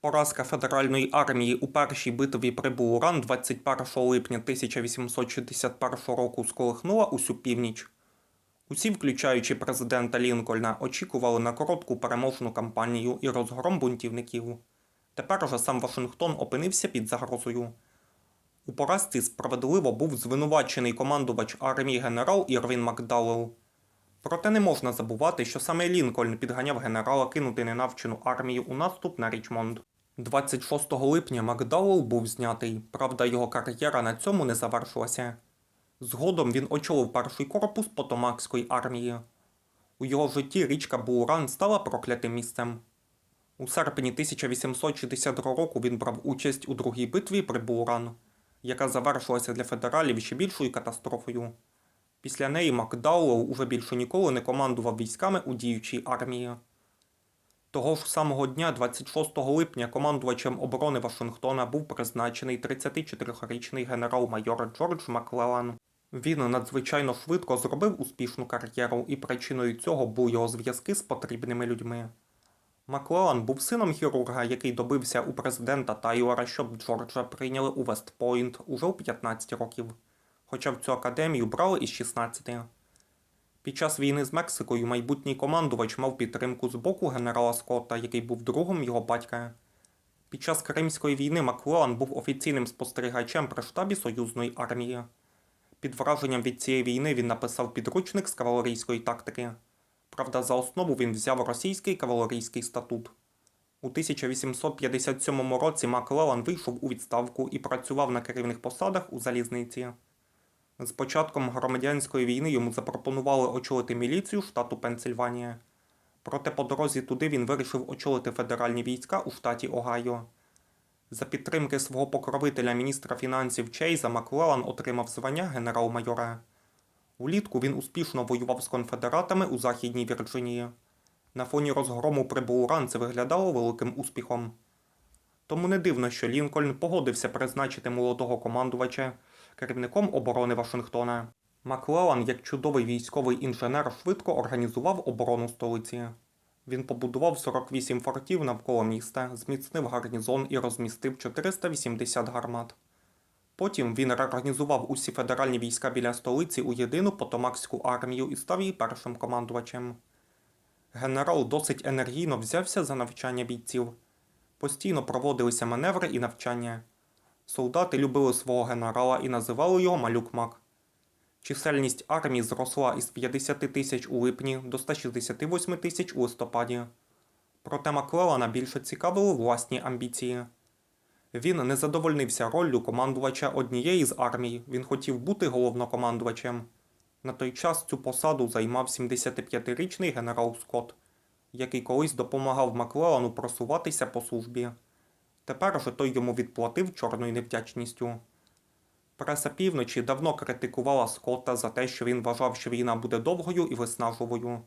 Поразка федеральної армії у першій битві при Булуран 21 липня 1861 року сколихнула усю північ. Усі, включаючи президента Лінкольна, очікували на коротку переможну кампанію і розгром бунтівників. Тепер же сам Вашингтон опинився під загрозою. У поразці справедливо був звинувачений командувач армії генерал Ірвін Макдауелл. Проте не можна забувати, що саме Лінкольн підганяв генерала кинути ненавчену армію у наступ на Річмонд. 26 липня Макдауелл був знятий, правда, його кар'єра на цьому не завершилася. Згодом він очолив перший корпус Потомакської армії. У його житті річка Булран стала проклятим місцем. У серпні 1862 року він брав участь у другій битві при Булран, яка завершилася для федералів ще більшою катастрофою. Після неї Макдауелл уже більше ніколи не командував військами у діючій армії. Того ж самого дня, 26 липня, командувачем оборони Вашингтона був призначений 34-річний генерал-майор Джордж Маклеллан. Він надзвичайно швидко зробив успішну кар'єру, і причиною цього були його зв'язки з потрібними людьми. Маклеллан був сином хірурга, який добився у президента Тайлора, щоб Джорджа прийняли у Вестпойнт уже у 15 років, хоча в цю академію брали із 16. Під час війни з Мексикою майбутній командувач мав підтримку з боку генерала Скотта, який був другом його батька. Під час Кримської війни Маклеллан був офіційним спостерігачем при штабі союзної армії. Під враженням від цієї війни він написав підручник з кавалерійської тактики. Правда, за основу він взяв російський кавалерійський статут. У 1857 році Маклеллан вийшов у відставку і працював на керівних посадах у залізниці. З початком громадянської війни йому запропонували очолити міліцію штату Пенсильванія. Проте по дорозі туди він вирішив очолити федеральні війська у штаті Огайо. За підтримки свого покровителя міністра фінансів Чейза Маклеллан отримав звання генерал-майора. Улітку він успішно воював з конфедератами у Західній Вірджинії. На фоні розгрому при Булран це виглядало великим успіхом. Тому не дивно, що Лінкольн погодився призначити молодого командувача керівником оборони Вашингтона. Маклеллан, як чудовий військовий інженер, швидко організував оборону столиці. Він побудував 48 фортів навколо міста, зміцнив гарнізон і розмістив 480 гармат. Потім він реорганізував усі федеральні війська біля столиці у єдину потомакську армію і став її першим командувачем. Генерал досить енергійно взявся за навчання бійців. Постійно проводилися маневри і навчання. Солдати любили свого генерала і називали його Малюк Мак. Чисельність армії зросла із 50 тисяч у липні до 168 тисяч у листопаді. Проте Маклеллана більше цікавили власні амбіції. Він не задовольнився роллю командувача однієї з армій, він хотів бути головнокомандувачем. На той час цю посаду займав 75-річний генерал Скотт, який колись допомагав Маклеллану просуватися по службі. Тепер же той йому відплатив чорною невдячністю. Преса півночі давно критикувала Скотта за те, що він вважав, що війна буде довгою і виснажливою.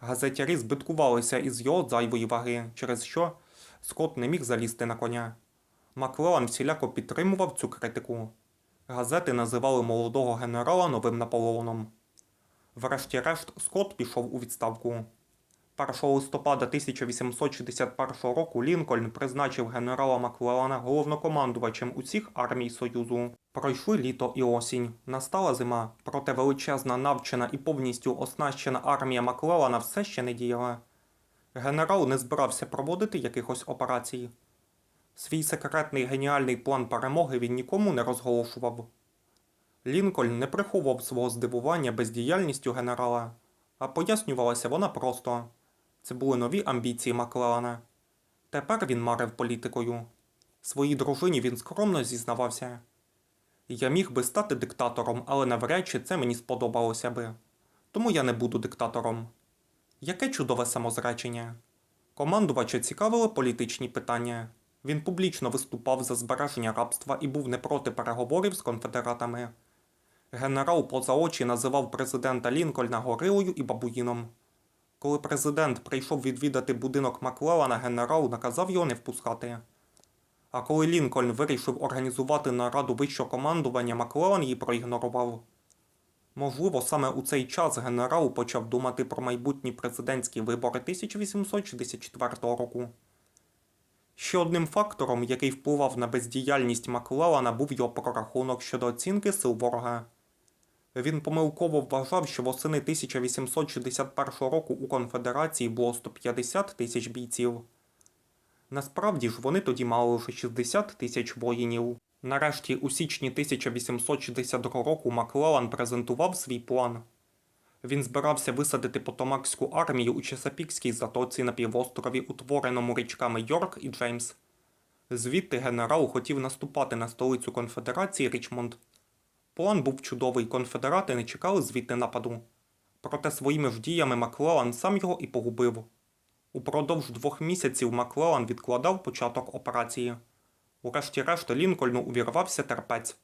Газетярі збиткувалися із його зайвої ваги, через що Скотт не міг залізти на коня. Маклеллан всіляко підтримував цю критику. Газети називали молодого генерала новим Наполеоном. Врешті-решт, Скотт пішов у відставку. 1 листопада 1861 року Лінкольн призначив генерала Маклеллана головнокомандувачем усіх армій Союзу. Пройшли літо і осінь. Настала зима, проте величезна навчена і повністю оснащена армія Маклеллана все ще не діяла. Генерал не збирався проводити якихось операцій. Свій секретний геніальний план перемоги він нікому не розголошував. Лінкольн не приховував свого здивування бездіяльністю генерала, а пояснювалася вона просто. Це були нові амбіції Маклеллана. Тепер він марив політикою. Своїй дружині він скромно зізнавався. Я міг би стати диктатором, але навряд чи це мені сподобалося би. Тому я не буду диктатором. Яке чудове самозречення. Командувача цікавили політичні питання. Він публічно виступав за збереження рабства і був не проти переговорів з конфедератами. Генерал поза очі називав президента Лінкольна горилою і бабуїном. Коли президент прийшов відвідати будинок Маклеллана, генерал наказав його не впускати. А коли Лінкольн вирішив організувати нараду вищого командування, Маклеллан її проігнорував. Можливо, саме у цей час генерал почав думати про майбутні президентські вибори 1864 року. Ще одним фактором, який впливав на бездіяльність Маклеллана, був його прорахунок щодо оцінки сил ворога. Він помилково вважав, що восени 1861 року у конфедерації було 150 тисяч бійців. Насправді ж вони тоді мали лише 60 тисяч воїнів. Нарешті, у січні 1862 року Маклеллан презентував свій план. Він збирався висадити Потомакську армію у Чесапікській затоці на півострові, утвореному річками Йорк і Джеймс. Звідти генерал хотів наступати на столицю конфедерації Річмонд. План був чудовий, конфедерати не чекали звідти нападу. Проте своїми ж діями Маклеллан сам його і погубив. Упродовж двох місяців Маклеллан відкладав початок операції. Урешті-решт Лінкольну увірвався терпець.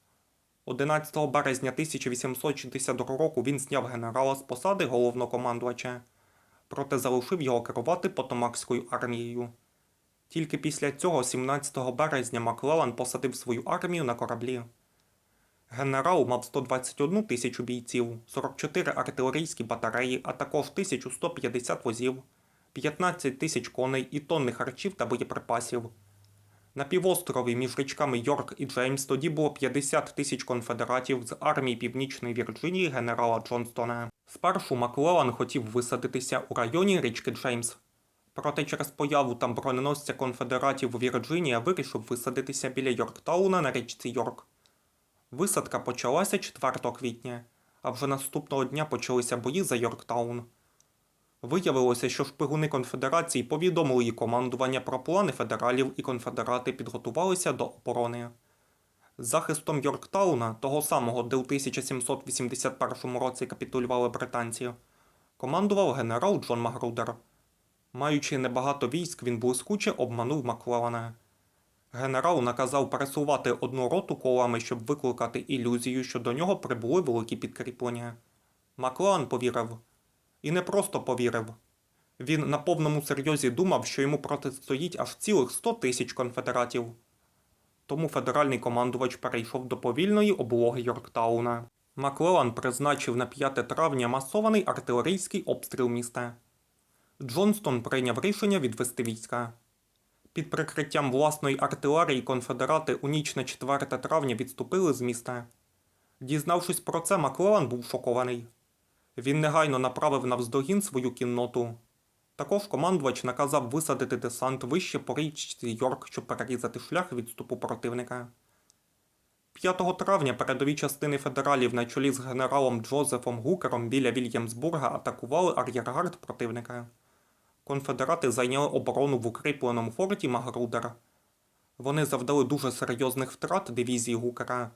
11 березня 1862 року він зняв генерала з посади головнокомандувача, проте залишив його керувати Потомакською армією. Тільки після цього, 17 березня, Маклеллан посадив свою армію на кораблі. Генерал мав 121 тисячу бійців, 44 артилерійські батареї, а також 1150 возів, 15 тисяч коней і тонни харчів та боєприпасів. На півострові між річками Йорк і Джеймс тоді було 50 тисяч конфедератів з армії Північної Вірджинії генерала Джонстона. Спершу Маклеллан хотів висадитися у районі річки Джеймс. Проте через появу там броненосця конфедератів Вірджинія вирішив висадитися біля Йорктауна на річці Йорк. Висадка почалася 4 квітня, а вже наступного дня почалися бої за Йорктаун. Виявилося, що шпигуни конфедерації повідомили її командування про плани федералів і конфедерати підготувалися до оборони. Захистом Йорктауна, того самого, де у 1781 році капітулювали британці, командував генерал Джон Магрудер. Маючи небагато військ, він блискуче обманув Маклеллана. Генерал наказав пересувати одну роту колами, щоб викликати ілюзію, що до нього прибули великі підкріплення. Маклеллан повірив. І не просто повірив. Він на повному серйозі думав, що йому протистоїть аж цілих 100 тисяч конфедератів. Тому федеральний командувач перейшов до повільної облоги Йорктауна. Маклеллан призначив на 5 травня масований артилерійський обстріл міста. Джонстон прийняв рішення відвести війська. Під прикриттям власної артилерії конфедерати у ніч на 4 травня відступили з міста. Дізнавшись про це, Маклеллан був шокований. Він негайно направив навздогін свою кінноту. Також командувач наказав висадити десант вище по річці Йорк, щоб перерізати шлях відступу противника. 5 травня передові частини федералів на чолі з генералом Джозефом Гукером біля Вільямсбурга атакували ар'єргард противника. Конфедерати зайняли оборону в укріпленому форті Магрудер. Вони завдали дуже серйозних втрат дивізії Гукера.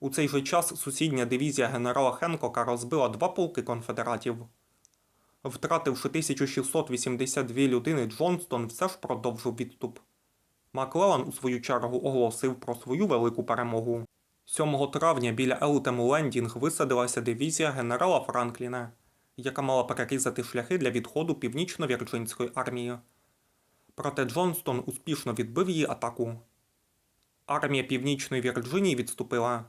У цей же час сусідня дивізія генерала Хенкока розбила два полки конфедератів. Втративши 1682 людини, Джонстон все ж продовжив відступ. Маклеллан у свою чергу оголосив про свою велику перемогу. 7 травня біля Елтему Лендінг висадилася дивізія генерала Франкліна, яка мала перерізати шляхи для відходу північно-вірджинської армії. Проте Джонстон успішно відбив її атаку. Армія Північної Вірджинії відступила.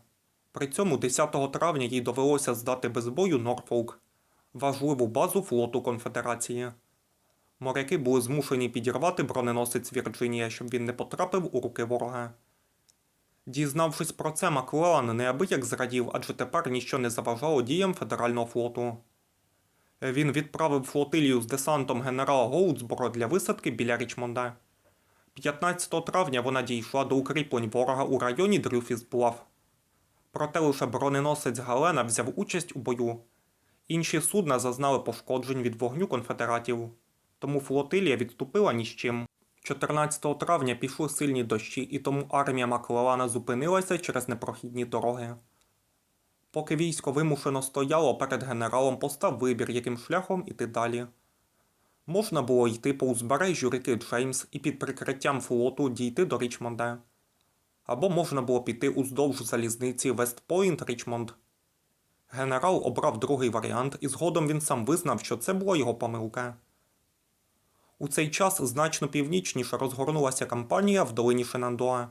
При цьому 10 травня їй довелося здати без бою Норфолк, важливу базу флоту Конфедерації. Моряки були змушені підірвати броненосець Вірджинія, щоб він не потрапив у руки ворога. Дізнавшись про це, Маклеллан неабияк зрадів, адже тепер ніщо не заважало діям федерального флоту. Він відправив флотилію з десантом генерала Гоутсборо для висадки біля Річмонда. 15 травня вона дійшла до укріплень ворога у районі Дрюфісблав. Проте лише броненосець Галена взяв участь у бою. Інші судна зазнали пошкоджень від вогню конфедератів, тому флотилія відступила ні з чим. 14 травня пішли сильні дощі, і тому армія Маклеллана зупинилася через непрохідні дороги. Поки військо вимушено стояло, перед генералом постав вибір, яким шляхом іти далі. Можна було йти по узбережжю ріки Джеймс і під прикриттям флоту дійти до Річмонда. Або можна було піти уздовж залізниці Вестпойнт Річмонд. Генерал обрав другий варіант, і згодом він сам визнав, що це була його помилка. У цей час значно північніше розгорнулася кампанія в долині Шенандоа.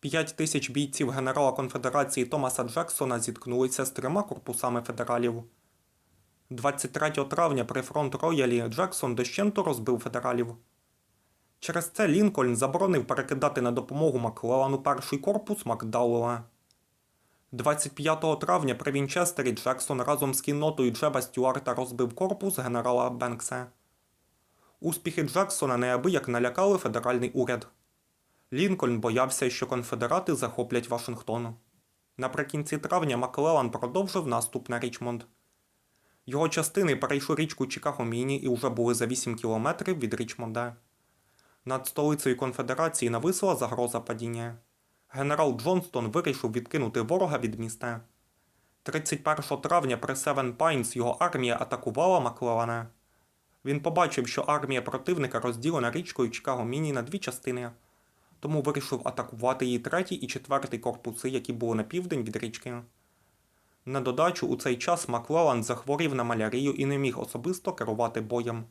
П'ять тисяч бійців генерала конфедерації Томаса Джексона зіткнулися з трьома корпусами федералів. 23 травня при фронт Роялі Джексон дощенто розбив федералів. Через це Лінкольн заборонив перекидати на допомогу Маклеллану перший корпус Макдауела. 25 травня при Вінчестері Джексон разом з кіннотою Джеба Стюарта розбив корпус генерала Бенкса. Успіхи Джексона неабияк налякали федеральний уряд. Лінкольн боявся, що конфедерати захоплять Вашингтон. Наприкінці травня Маклеллан продовжив наступ на Річмонд. Його частини перейшли річку Чикагоміні і вже були за 8 кілометрів від Річмонда. Над столицею конфедерації нависла загроза падіння. Генерал Джонстон вирішив відкинути ворога від міста. 31 травня при Севен Пайнс його армія атакувала Маклеллана. Він побачив, що армія противника розділена річкою Чикаго-Міні на дві частини, тому вирішив атакувати її третій і четвертий корпуси, які були на південь від річки. На додачу у цей час Маклеллан захворів на малярію і не міг особисто керувати боєм.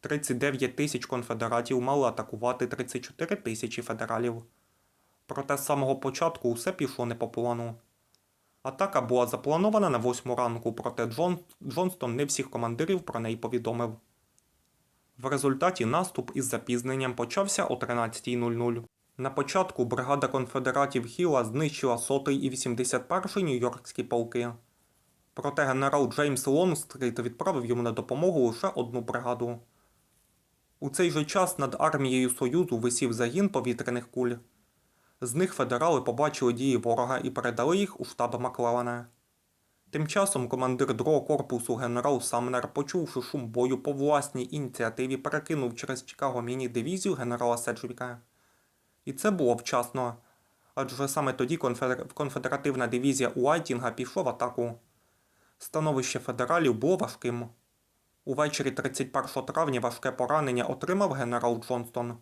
39 тисяч конфедератів мали атакувати 34 тисячі федералів. Проте з самого початку усе пішло не по плану. Атака була запланована на 8 ранку, проте Джон... Джонстон не всіх командирів про неї повідомив. В результаті наступ із запізненням почався о 13.00. На початку бригада конфедератів Хіла знищила 100-й і 81-й Нью-Йоркські полки. Проте генерал Джеймс Лонгстріт відправив йому на допомогу лише одну бригаду. У цей же час над армією Союзу висів загін повітряних куль. З них федерали побачили дії ворога і передали їх у штаб Маклеллана. Тим часом командир другого корпусу генерал Самнер, почувши шум бою по власній ініціативі, перекинув через Чикаго міні-дивізію генерала Седжвіка. І це було вчасно, адже саме тоді конфедеративна дивізія Уайтінга пішла в атаку. Становище федералів було важким. Увечері 31 травня важке поранення отримав генерал Джонстон.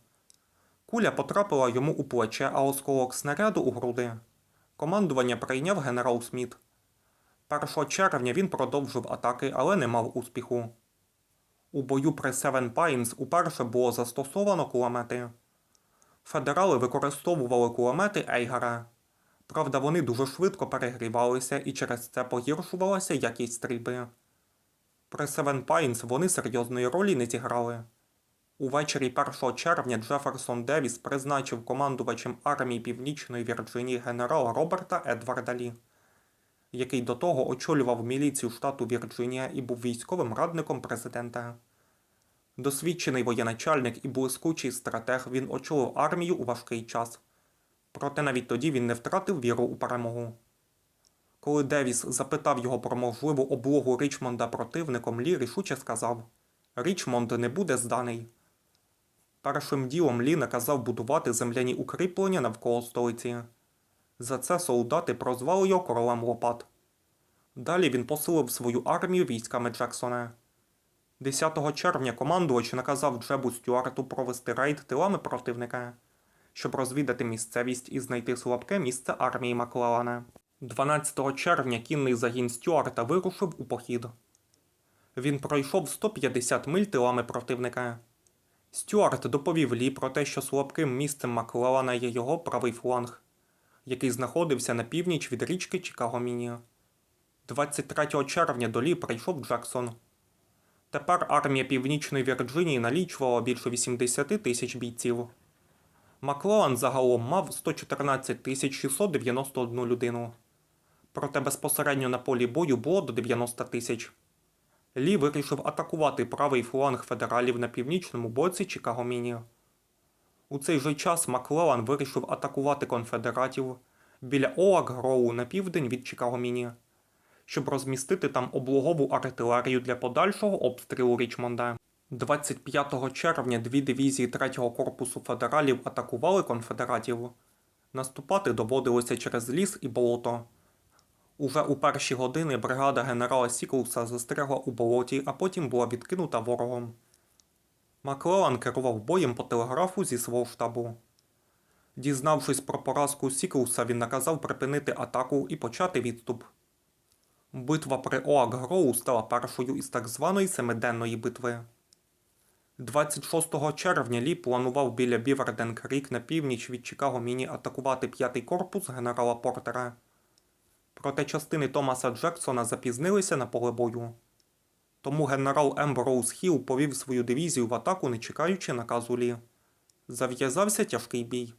Куля потрапила йому у плече, а осколок снаряду у груди. Командування прийняв генерал Сміт. 1 червня він продовжив атаки, але не мав успіху. У бою при Севен Пайнс уперше було застосовано кулемети. Федерали використовували кулемети Ейгара. Правда, вони дуже швидко перегрівалися і через це погіршувалася якість стрільби. При Севен Пайнс вони серйозної ролі не зіграли. Увечері 1 червня Джеферсон Девіс призначив командувачем армії Північної Вірджинії генерала Роберта Едварда Лі, який до того очолював міліцію штату Вірджинія і був військовим радником президента. Досвідчений воєначальник і блискучий стратег він очолив армію у важкий час. Проте навіть тоді він не втратив віру у перемогу. Коли Девіс запитав його про можливу облогу Річмонда противником, Лі рішуче сказав: Річмонд не буде зданий. Першим ділом Лі наказав будувати земляні укріплення навколо столиці. За це солдати прозвали його королем Лопат. Далі він посилив свою армію військами Джексона. 10 червня командувач наказав Джебу Стюарту провести рейд тилами противника, щоб розвідати місцевість і знайти слабке місце армії Маклеллана. 12 червня кінний загін Стюарта вирушив у похід. Він пройшов 150 миль тилами противника. Стюарт доповів Лі про те, що слабким місцем Маклеллана є його правий фланг, який знаходився на північ від річки Чикагоміні. 23 червня до Лі прийшов Джексон. Тепер армія Північної Вірджинії налічувала більше 80 тисяч бійців. Маклеллан загалом мав 114 тисяч 691 людину. Проте безпосередньо на полі бою було до 90 тисяч. Лі вирішив атакувати правий фланг федералів на північному боці Чикагоміні. У цей же час Маклеллан вирішив атакувати конфедератів біля Оак Гроу на південь від Чикагоміні, щоб розмістити там облогову артилерію для подальшого обстрілу Річмонда. 25 червня дві дивізії 3-го корпусу федералів атакували конфедератів. Наступати доводилося через ліс і болото. Уже у перші години бригада генерала Сіклса застрягла у болоті, а потім була відкинута ворогом. Маклеллан керував боєм по телеграфу зі свого штабу. Дізнавшись про поразку Сіклса, він наказав припинити атаку і почати відступ. Битва при Оак-Гроу стала першою із так званої семиденної битви. 26 червня Лі планував біля Біверден Крік на північ від Чикаго Міні атакувати п'ятий корпус генерала Портера. Проте частини Томаса Джексона запізнилися на поле бою. Тому генерал Емброуз Хілл повів свою дивізію в атаку, не чекаючи наказу Лі. Зав'язався тяжкий бій,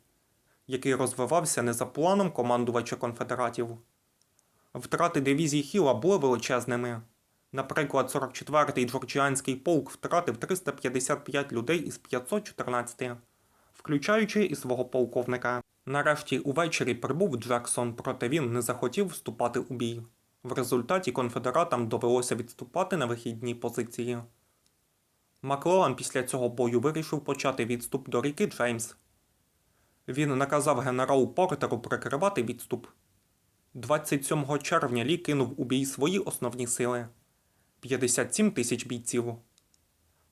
який розвивався не за планом командувача конфедератів. Втрати дивізії Хіла були величезними. Наприклад, 44-й Джорджіанський полк втратив 355 людей із 514, включаючи і свого полковника. Нарешті увечері прибув Джексон, проте він не захотів вступати у бій. В результаті конфедератам довелося відступати на вихідні позиції. Маклеллан після цього бою вирішив почати відступ до ріки Джеймс. Він наказав генералу Портеру прикривати відступ. 27 червня Лі кинув у бій свої основні сили 57 тисяч бійців.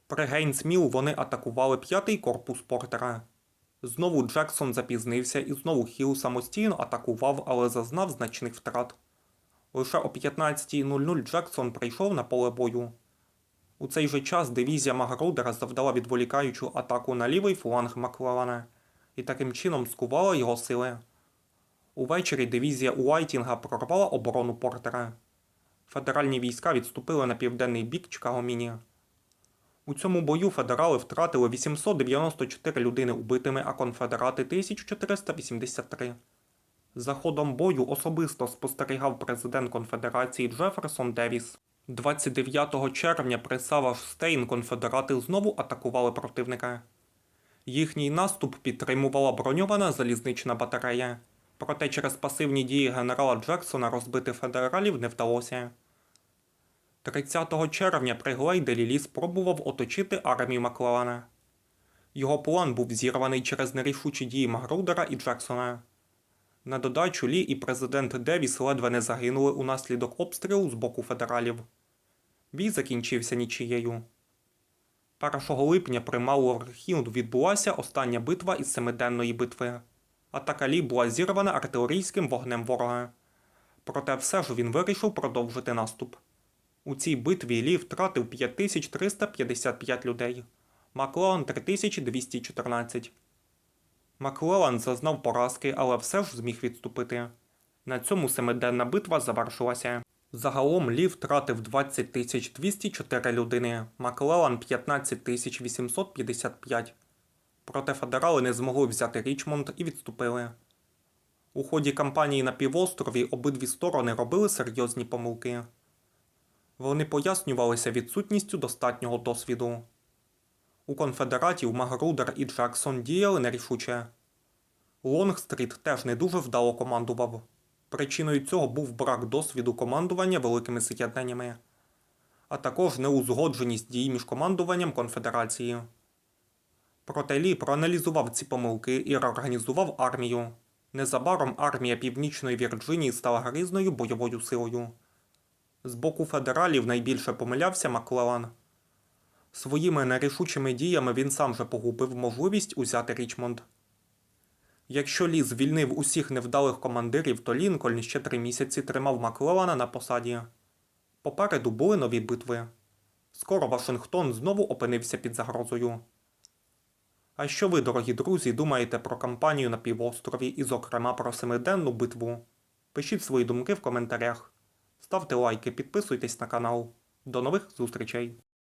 При Гейнсміл вони атакували п'ятий корпус Портера. Знову Джексон запізнився і знову Хіл самостійно атакував, але зазнав значних втрат. Лише о 15.00 Джексон прийшов на поле бою. У цей же час дивізія Магрудера завдала відволікаючу атаку на лівий фланг Маклеллана і таким чином скувала його сили. Увечері дивізія Уайтінга прорвала оборону Портера. Федеральні війська відступили на південний бік Чкагоміні. У цьому бою федерали втратили 894 людини убитими, а конфедерати 1483. За ходом бою особисто спостерігав президент конфедерації Джеферсон Девіс. 29 червня при Саваш-Стейн конфедерати знову атакували противника. Їхній наступ підтримувала броньована залізнична батарея. Проте через пасивні дії генерала Джексона розбити федералів не вдалося. 30 червня при Глейделі Лі спробував оточити армію Маклеллана. Його план був зірваний через нерішучі дії Магрудера і Джексона. На додачу Лі і президент Девіс ледве не загинули унаслідок обстрілу з боку федералів. Бій закінчився нічією. 1 липня при Маллорхілд відбулася остання битва із семиденної битви. Атака Лі була зірвана артилерійським вогнем ворога. Проте все ж він вирішив продовжити наступ. У цій битві Лі втратив 5355 людей, Маклеллан 3214. Маклеллан зазнав поразки, але все ж зміг відступити. На цьому семиденна битва завершилася. Загалом Лі втратив 20 204 людини, Маклеллан 15 855. Проте федерали не змогли взяти Річмонд і відступили. У ході кампанії на півострові обидві сторони робили серйозні помилки. Вони пояснювалися відсутністю достатнього досвіду. У конфедератів Магрудер і Джексон діяли нерішуче. Лонгстріт теж не дуже вдало командував. Причиною цього був брак досвіду командування великими з'єднаннями, а також неузгодженість дій між командуванням конфедерації. Проте Лі проаналізував ці помилки і реорганізував армію. Незабаром армія Північної Вірджинії стала грізною бойовою силою. З боку федералів найбільше помилявся Маклеллан. Своїми нерішучими діями він сам же погубив можливість узяти Річмонд. Якщо Лі звільнив усіх невдалих командирів, то Лінкольн ще три місяці тримав Маклеллана на посаді. Попереду були нові битви. Скоро Вашингтон знову опинився під загрозою. А що ви, дорогі друзі, думаєте про кампанію на півострові і, зокрема, про семиденну битву? Пишіть свої думки в коментарях. Ставте лайки, підписуйтесь на канал. До нових зустрічей!